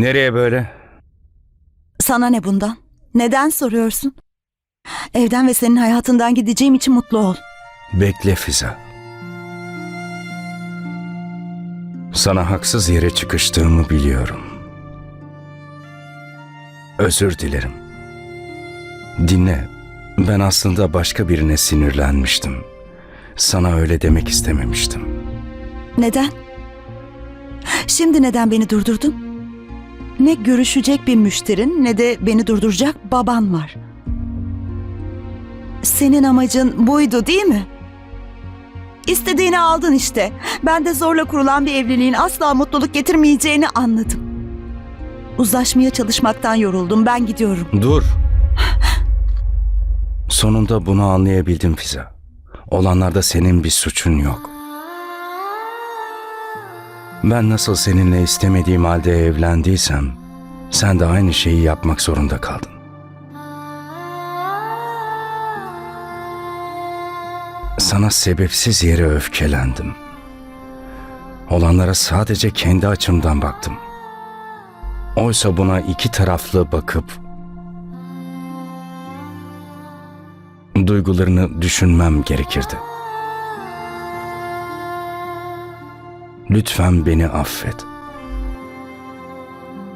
Nereye böyle? Sana ne bundan? Neden soruyorsun? Evden ve senin hayatından gideceğim için mutlu ol. Bekle Fiza. Sana haksız yere çıkıştığımı biliyorum. Özür dilerim. Dinle. Ben aslında başka birine sinirlenmiştim. Sana öyle demek istememiştim. Neden? Şimdi neden beni durdurdun? Ne görüşecek bir müşterin ne de beni durduracak baban var. Senin amacın buydu değil mi? İstediğini aldın işte. Ben de zorla kurulan bir evliliğin asla mutluluk getirmeyeceğini anladım. Uzlaşmaya çalışmaktan yoruldum. Ben gidiyorum. Dur. Sonunda bunu anlayabildim Fiza. Olanlarda senin bir suçun yok. Ben nasıl seninle istemediğim halde evlendiysem, sen de aynı şeyi yapmak zorunda kaldın. Sana sebepsiz yere öfkelendim. Olanlara sadece kendi açımdan baktım. Oysa buna iki taraflı bakıp duygularını düşünmem gerekirdi. Lütfen beni affet.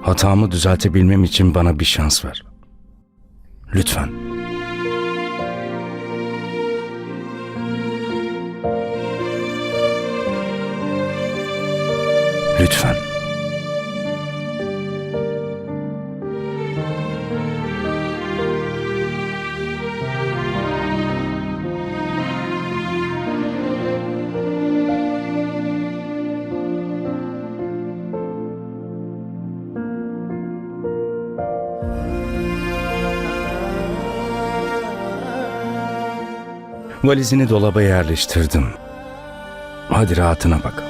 Hatamı düzeltebilmem için bana bir şans ver. Lütfen. Lütfen. Valizini dolaba yerleştirdim. Hadi rahatına bak.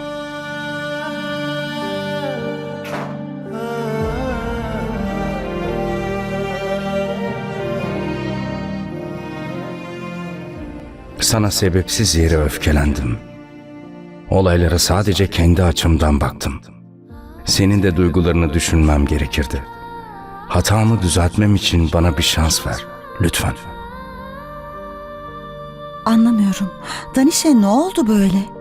Sana sebepsiz yere öfkelendim. Olaylara sadece kendi açımdan baktım. Senin de duygularını düşünmem gerekirdi. Hatamı düzeltmem için bana bir şans ver. Lütfen. Anlamıyorum. Danişe ne oldu böyle?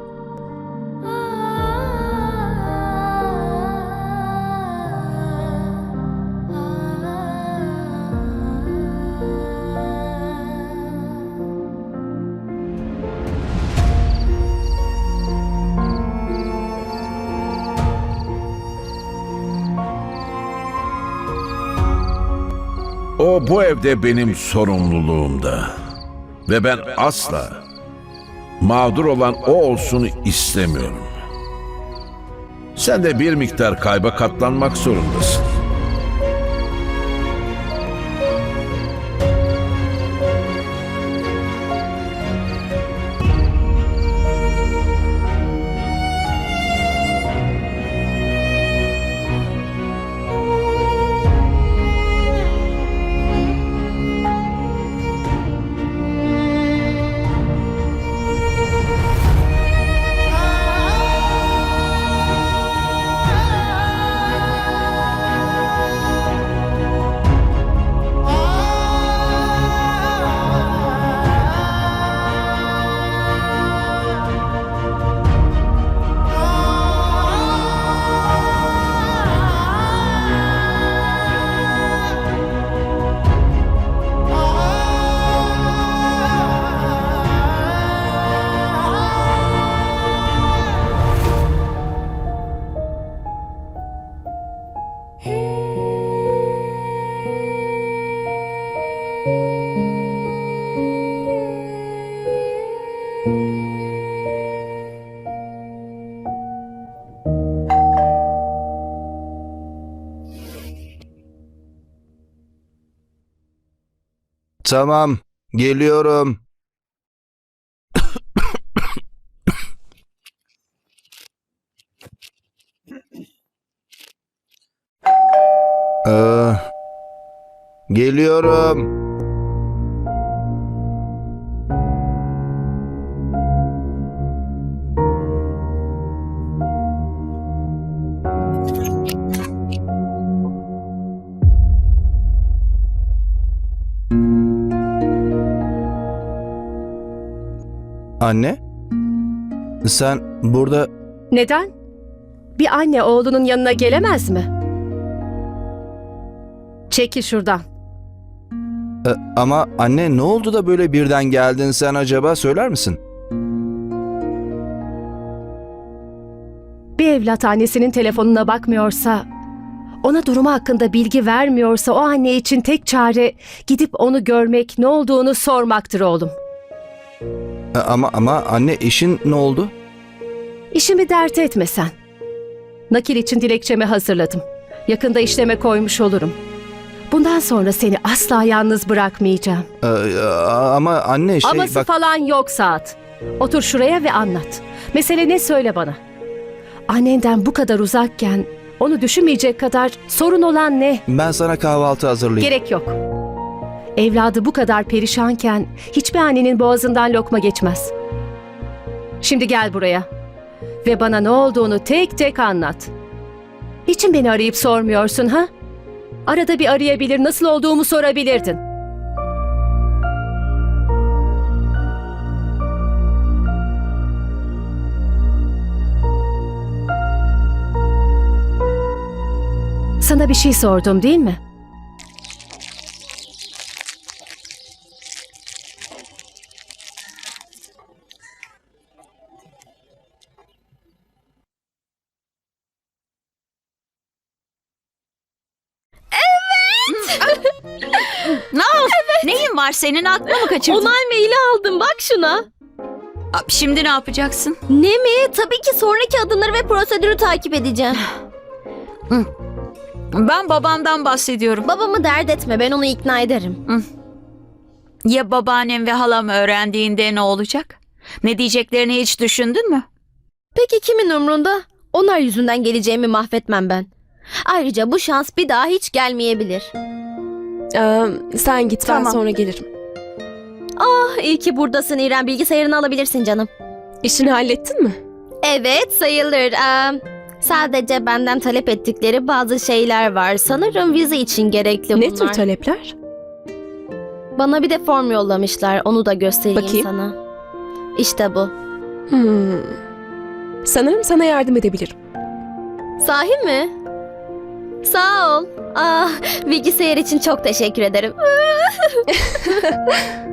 O bu evde benim sorumluluğumda. Ve ben asla mağdur olan o olsun istemiyorum. Sen de bir miktar kayba katlanmak zorundasın. Tamam, geliyorum. Ee, geliyorum. Anne? Sen burada Neden? Bir anne oğlunun yanına gelemez mi? Çekil şuradan. E, ama anne ne oldu da böyle birden geldin sen acaba söyler misin? Bir evlat annesinin telefonuna bakmıyorsa, ona durumu hakkında bilgi vermiyorsa o anne için tek çare gidip onu görmek, ne olduğunu sormaktır oğlum. E, ama ama anne işin ne oldu? İşimi dert etme sen. Nakil için dilekçemi hazırladım. Yakında işleme koymuş olurum. Bundan sonra seni asla yalnız bırakmayacağım. E, e, ama anne şey Aması bak falan yok Saat. Otur şuraya ve anlat. Mesele ne söyle bana. Annenden bu kadar uzakken onu düşünmeyecek kadar sorun olan ne? ben sana kahvaltı hazırlayayım. Gerek yok. Evladı bu kadar perişanken hiçbir annenin boğazından lokma geçmez. Şimdi gel buraya. Ve bana ne olduğunu tek tek anlat. Niçin beni arayıp sormuyorsun ha? Arada bir arayabilir, nasıl olduğumu sorabilirdin. Sana bir şey sordum değil mi? Neyin var senin aklını mı kaçırdın? Onay maili aldım bak şuna. Aa, Şimdi ne yapacaksın? Ne mi? Tabii ki sonraki adımları ve prosedürü takip edeceğim. Ben babamdan bahsediyorum. Babamı dert etme ben onu ikna ederim. Ya babaannem ve halam öğrendiğinde ne olacak? Ne diyeceklerini hiç düşündün mü? Peki kimin umrunda? Onlar yüzünden geleceğimi mahvetmem ben. Ayrıca bu şans bir daha hiç gelmeyebilir. Ee, sen git ben Tamam. sonra gelirim. Ah iyi ki buradasın İrem bilgisayarını alabilirsin canım. İşini hallettin mi? Evet sayılır. Ee, sadece benden talep ettikleri bazı şeyler var. Sanırım vize için gerekli bunlar. Ne tür talepler? Bana bir de form yollamışlar. Onu da göstereyim Bakayım. sana. İşte bu. Hmm. Sanırım sana yardım edebilirim. Sahi mi? Sağ ol. Ah, bilgisayar için çok teşekkür ederim.